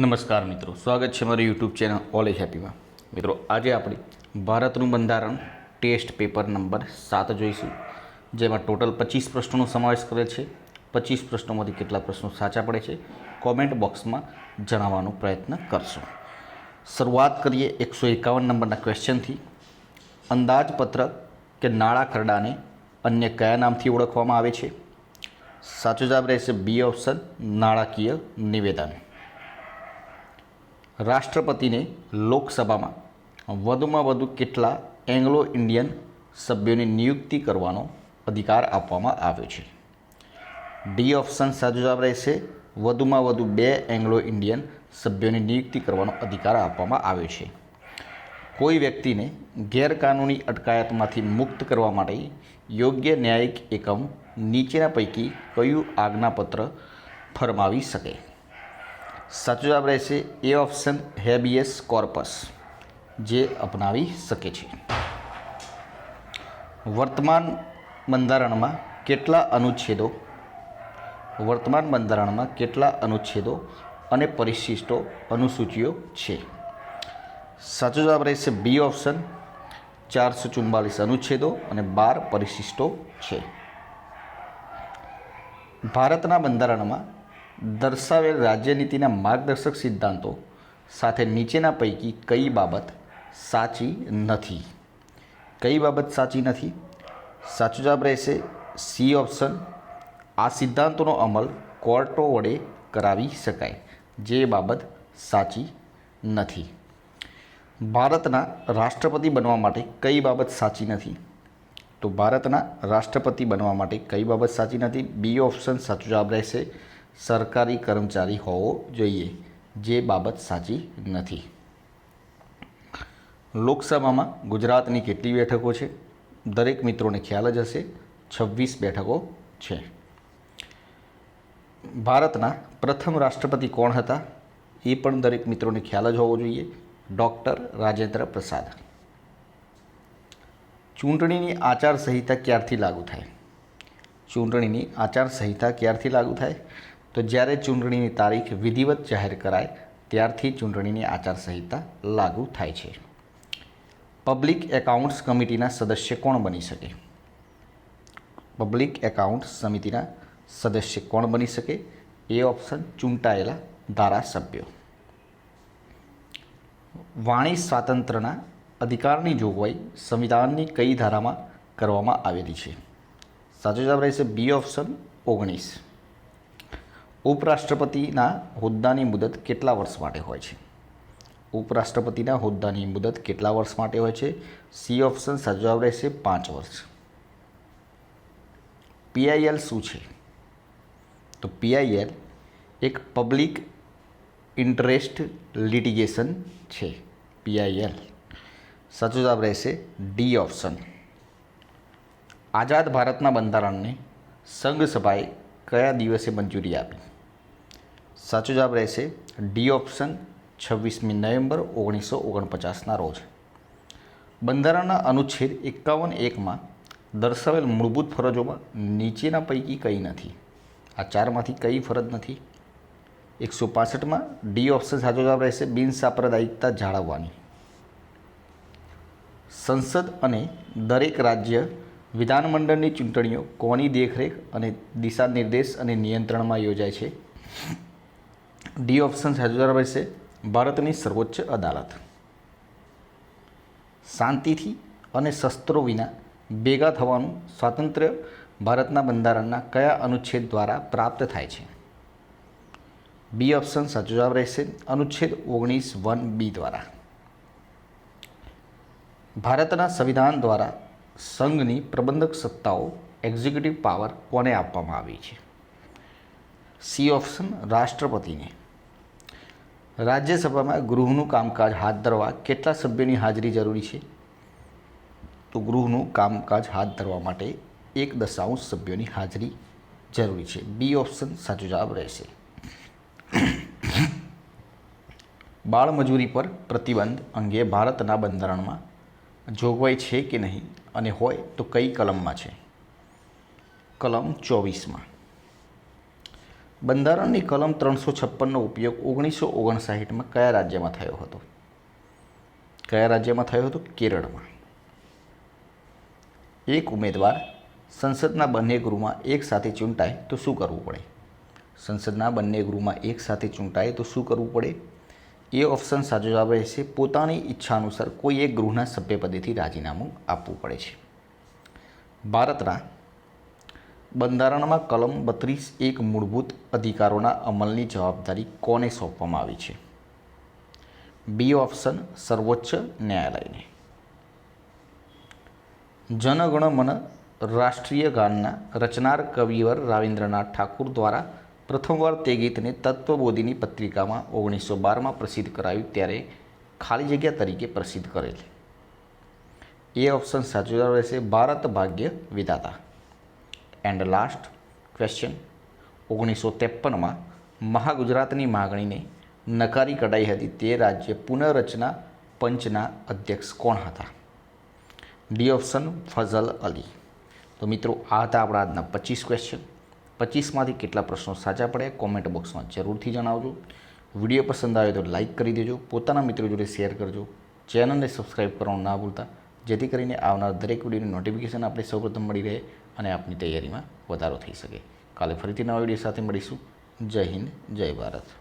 નમસ્કાર મિત્રો, સ્વાગત છે મારી યુટ્યુબ ચેનલ ઓલ ઇઝ હેપીમાં મિત્રો, આજે આપણે ભારતનું બંધારણ ટેસ્ટ પેપર નંબર સાત જોઈશું, જેમાં ટોટલ પચીસ પ્રશ્નોનો સમાવેશ કરે છે. પચીસ પ્રશ્નોમાંથી કેટલા પ્રશ્નો સાચા પડે છે કોમેન્ટ બોક્સમાં જણાવવાનો પ્રયત્ન કરશો. શરૂઆત કરીએ એકસો એકાવન નંબરના ક્વેશ્ચનથી અંદાજપત્ર કે નાણાં ખરડાને અન્ય કયા નામથી ઓળખવામાં આવે છે? સાચો જવાબ રહેશે બી ઓપ્શન, નાણાકીય નિવેદન. રાષ્ટ્રપતિને લોકસભામાં વધુમાં વધુ કેટલા એંગ્લો ઇન્ડિયન સભ્યોની નિયુક્તિ કરવાનો અધિકાર આપવામાં આવ્યો છે? ડી ઓપ્શન સાચો જવાબ રહેશે. વધુમાં વધુ બે એંગ્લો ઇન્ડિયન સભ્યોની નિયુક્તિ કરવાનો અધિકાર આપવામાં આવ્યો છે. કોઈ વ્યક્તિને ગેરકાનૂની અટકાયતમાંથી મુક્ત કરવા માટે યોગ્ય ન્યાયિક એકમ નીચેના પૈકી કયું આજ્ઞાપત્ર ફરમાવી શકે? સાચો જવાબ રહેશે એ ઓપ્શન હેબિયસ કોર્પસ જે અપનાવી શકે છે. વર્તમાન બંધારણમાં કેટલા અનુચ્છેદો, વર્તમાન બંધારણમાં કેટલા અનુચ્છેદો અને પરિશિષ્ટો અનુસૂચિઓ છે? સાચો જવાબ રહેશે બી ઓપ્શન ચારસો ચુમ્માલીસ અનુચ્છેદો અને બાર પરિશિષ્ટો છે. ભારતના બંધારણમાં દર્શાવેલ રાજ્યનીતિના માર્ગદર્શક સિદ્ધાંતો સાથે નીચેના પૈકી કઈ બાબત સાચી નથી? કઈ બાબત સાચી નથી? સાચો જવાબ રહેશે સી ઓપ્શન. આ સિદ્ધાંતોનો અમલ કોર્ટો વડે કરાવી શકાય. જે બાબત સાચી નથી. ભારતના રાષ્ટ્રપતિ બનવા માટે કઈ બાબત સાચી નથી? તો ભારતના રાષ્ટ્રપતિ બનવા માટે કઈ બાબત સાચી નથી? બી ઓપ્શન સાચો જવાબ રહેશે સરકારી કર્મચારી હોવો જોઈએ, જે બાબત સાચી નથી. લોકસભામાં ગુજરાતની કેટલી બેઠકો છે? દરેક મિત્રોને ખ્યાલ જ હશે, છવ્વીસ બેઠકો છે. ભારતના પ્રથમ રાષ્ટ્રપતિ કોણ હતા? એ પણ દરેક મિત્રોને ખ્યાલ જ હોવો જોઈએ, ડૉક્ટર રાજેન્દ્ર પ્રસાદ. ચૂંટણીની આચારસંહિતા ક્યારથી લાગુ થાય? ચૂંટણીની આચારસંહિતા ક્યારથી લાગુ થાય? તો જ્યારે ચૂંટણીની તારીખ વિધિવત જાહેર કરાય, ત્યારથી ચૂંટણીની આચારસંહિતા લાગુ થાય છે. પબ્લિક એકાઉન્ટ્સ કમિટીના સદસ્ય કોણ બની શકે? પબ્લિક એકાઉન્ટ્સ સમિતિના સદસ્ય કોણ બની શકે? એ ઓપ્શન ચૂંટાયેલા ધારાસભ્યો. વાણી સ્વાતંત્ર્યના અધિકારની જોગવાઈ સંવિધાનની કઈ ધારામાં કરવામાં આવેલી છે? સાચો જવાબ રહેશે બી ઓપ્શન ઓગણીસ. ઉપરાષ્ટ્રપતિના હોદ્દાની મુદત કેટલા વર્ષ માટે હોય છે? ઉપરાષ્ટ્રપતિના હોદ્દાની મુદત કેટલા વર્ષ માટે હોય છે? સી ઓપ્શન સાચો રહેશે પાંચ વર્ષ. પીઆઈએલ શું છે? તો પીઆઈએલ એક પબ્લિક ઇન્ટરેસ્ટ લિટિગેશન છે પીઆઈએલ સાચો જવાબ રહેશે ડી ઓપ્શન. આઝાદ ભારતના બંધારણને સંઘ સભાએ કયા દિવસે મંજૂરી આપી? સાચો જવાબ રહેશે ડી ઓપ્શન છવ્વીસમી નવેમ્બર ઓગણીસો ઓગણપચાસના રોજ. બંધારણના અનુચ્છેદ એકાવન એકમાં દર્શાવેલ મૂળભૂત ફરજોમાં નીચેના પૈકી કઈ નથી. આ ચારમાંથી કઈ ફરજ નથી? એકસો પાસઠમાં ડી ઓપ્શન સાચો જવાબ રહેશે બિનસાંપ્રદાયિકતા જાળવવાની. સંસદ અને દરેક રાજ્ય વિધાનમંડળની ચૂંટણીઓ કોની દેખરેખ અને દિશા નિર્દેશ અને નિયંત્રણમાં યોજાય છે? ડી ઓપ્શન સાચો રહેશે. ભારતની સર્વોચ્ચ અદાલત. શાંતિથી અને શસ્ત્રો વિના ભેગા થવાનું સ્વાતંત્ર્ય ભારતના બંધારણના કયા અનુચ્છેદ દ્વારા પ્રાપ્ત થાય છે? બી ઓપ્શન સાચો જવાબ રહેશે. અનુચ્છેદ ઓગણીસ વન બી દ્વારા. ભારતના સંવિધાન દ્વારા સંઘની પ્રબંધક સત્તાઓ એક્ઝિક્યુટિવ પાવર કોને આપવામાં આવી છે? સી ઓપ્શન રાષ્ટ્રપતિને. રાજ્યસભામાં ગૃહનું કામકાજ હાથ ધરવા કેટલા સભ્યોની હાજરી જરૂરી છે? તો ગૃહનું કામકાજ હાથ ધરવા માટે એક દશાંશ સભ્યોની હાજરી જરૂરી છે. બી ઓપ્શન સાચો જવાબ રહેશે. બાળમજૂરી પર પ્રતિબંધ અંગે ભારતના બંધારણમાં જોગવાઈ છે કે નહીં અને હોય તો કઈ કલમમાં છે? કલમ ચોવીસમાં. બંધારણની કલમ ત્રણસો છપ્પનનો ઉપયોગ ઓગણીસો ઓગણસાઠમાં કયા રાજ્યમાં થયો હતો? કયા રાજ્યમાં થયો હતો? કેરળમાં. એક ઉમેદવાર સંસદના બંને ગૃહમાં એક સાથે ચૂંટાય તો શું કરવું પડે? સંસદના બંને ગૃહમાં એક સાથે ચૂંટાય તો શું કરવું પડે? એ ઓપ્શન સાચો જવાબ રહેશે. પોતાની ઈચ્છા અનુસાર કોઈ એક ગૃહના સભ્યપદેથી રાજીનામું આપવું પડે છે. ભારતના બંધારણમાં કલમ બત્રીસ એક મૂળભૂત અધિકારોના અમલની જવાબદારી કોને સોંપવામાં આવી છે? બી ઓપ્શન સર્વોચ્ચ ન્યાયાલયને. જનગણ મન રાષ્ટ્રીય ગાનના રચનાર કવિવર રવિન્દ્રનાથ ઠાકુર દ્વારા પ્રથમવાર તે ગીતને તત્વબોધિની પત્રિકામાં ઓગણીસો બારમાં પ્રસિદ્ધ કરાયું ત્યારે ખાલી જગ્યા તરીકે પ્રસિદ્ધ કરેલ એ ઓપ્શન સાચો જવાબ રહેશે ભારત ભાગ્ય વિધાતા. એન્ડ લાસ્ટ ક્વેશ્ચન ઓગણીસો ત્રેપનમાં મહાગુજરાતની માગણીને નકારી કઢાઈ હતી તે રાજ્ય પુનઃરચના પંચના અધ્યક્ષ કોણ હતા? D option Fazal Ali. તો મિત્રો, આ હતા આપણા આજના પચીસ ક્વેશ્ચન પચીસમાંથી કેટલા પ્રશ્નો સાચા પડે કોમેન્ટ બોક્સમાં જરૂરથી જણાવજો. વીડિયો પસંદ આવે તો લાઇક કરી દેજો. પોતાના મિત્રો જોડે શેર કરજો. ચેનલને સબસ્ક્રાઈબ કરવાનું ના ભૂલતા. જેથી કરીને આવનાર દરેક વિડીયોની નોટિફિકેશન આપણે સૌપ્રથમ મળી રહે અને આપની તૈયારીમાં વધારો થઈ શકે. કાલે ફરીથી નવા વીડિયો સાથે મળીશું. જય હિન્દ, જય ભારત.